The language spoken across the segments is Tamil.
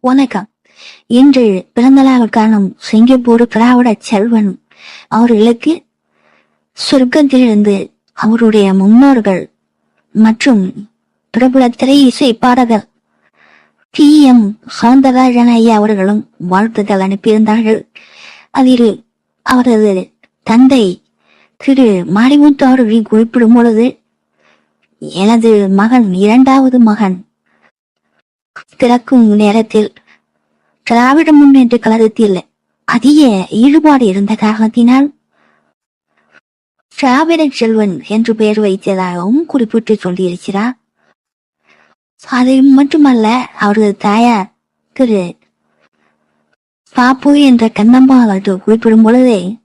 வணக்கம். இன்று பிறந்தநாள் காணும் சிங்கப்பூர் திராவிட செல்வன் அவர்களுக்கு சொர்க்கத்திலிருந்து அவருடைய முன்னோர்கள் மற்றும் பிரபல திரை இசை பாடகர் டி. எம். சௌந்தரராஜன் ஐயா அவர்களும் வாழ்த்துக்கள் அனுப்பியிருந்தார்கள். அதில் அவரது தந்தை திரு. மாரிமுத்து அவர்களை குறிப்பிடும் பொழுது எனது மகன் இரண்டாவது மகன். திறக்கும் நேரத்தில் திராவிட முன்னேற்ற கழகத்தில் அதிக ஈடுபாடு இருந்த காரணத்தினால் திராவிட செல்வன் என்று பெயர் வைத்ததாகவும் குறிப்பிட்டு சொல்லியிருக்கிறார். அது மட்டுமல்ல அவரது தாயார் திரு. பாப்பு என்ற கண்ணம்மா அவர்கள் குறிப்பிடும் பொழுதே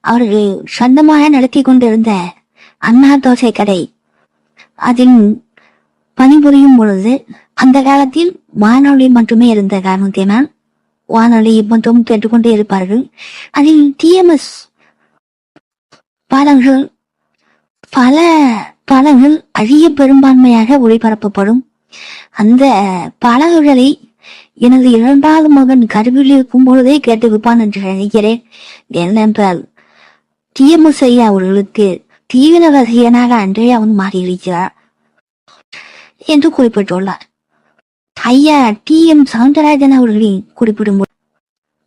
அவர்கள் சொந்தமாக நடத்தி கொண்டிருந்த அண்ணா தோசை கடை அதன் பணிபுரியும் பொழுது அந்த காலத்தில் வானொலி மட்டுமே இருந்த காரணத்தினால் வானொலி மட்டும் கேட்டுக்கொண்டே இருப்பார்கள். அதில் டிஎம்எஸ் பாடல்கள் பல பாடல்கள் அதிக பெரும்பான்மையாக ஒளிபரப்பப்படும். அந்த பாடல்களை எனது இரண்டாவது மகன் கருவில் இருக்கும் பொழுதே கேட்டு விப்பான் என்று நினைக்கிறேன். ஏனென்றால் டிஎம்எஸ் ஐயா அவர்களுக்கு தீவிர ரசிகனாக அன்றே அவன் மாறியிருக்கிறார். என்று குறிப்பிட்டுள்ளார் ஐயா டி எம் சவுந்தரராஜன் அவர்களின் குறிப்பிடும்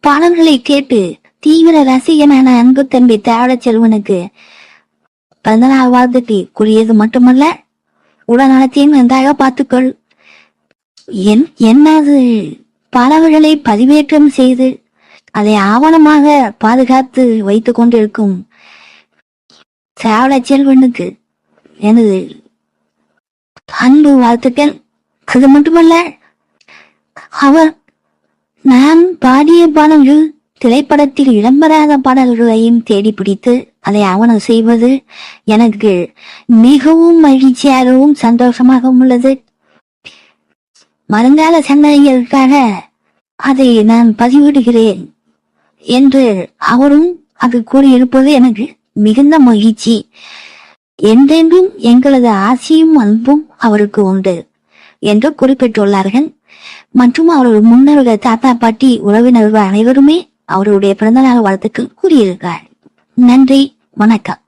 பாடல்களை கேட்டு தீவிர ரசிகனான அன்பு தம்பி தேவட செல்வனுக்கு பிறந்தநாள் வாழ்த்துக்கு கூறியது மட்டுமல்ல உடல்நலத்தையும் நன்றாக பார்த்துக்கொள். என் என்னது? பாடல்களை பதிவேற்றம் செய்து அதை ஆவணமாக பாதுகாத்து வைத்துக் கொண்டிருக்கும் சேவல செல்வனுக்கு எனது அன்பு வாழ்த்துக்கள் அது மட்டுமல்ல அவர் நான் பாடிய பாடல்கள் திரைப்படத்தில் இடம்பெறாத பாடல்களையும் தேடி பிடித்து அதை ஆவணம் செய்வது எனக்கு மிகவும் மகிழ்ச்சியாகவும் சந்தோஷமாகவும் உள்ளது வருங்கால சந்ததிகளுக்காக அதை நான் பதிவிடுகிறேன் என்று அவரும் அது கூறியிருப்பது எனக்கு மிகுந்த மகிழ்ச்சி என்றென்றும் எங்களது ஆசையும் அன்பும் அவருக்கு உண்டு என்று குறிப்பிட்டுள்ளார்கள். மற்றும் அவருடைய முன்னோர்கள் தாத்தா பாட்டி உறவினர்கள் அனைவருமே அவருடைய பிறந்தநாள் வாழ்த்துக்கள் கூறியிருக்கிறார் நன்றி வணக்கம்.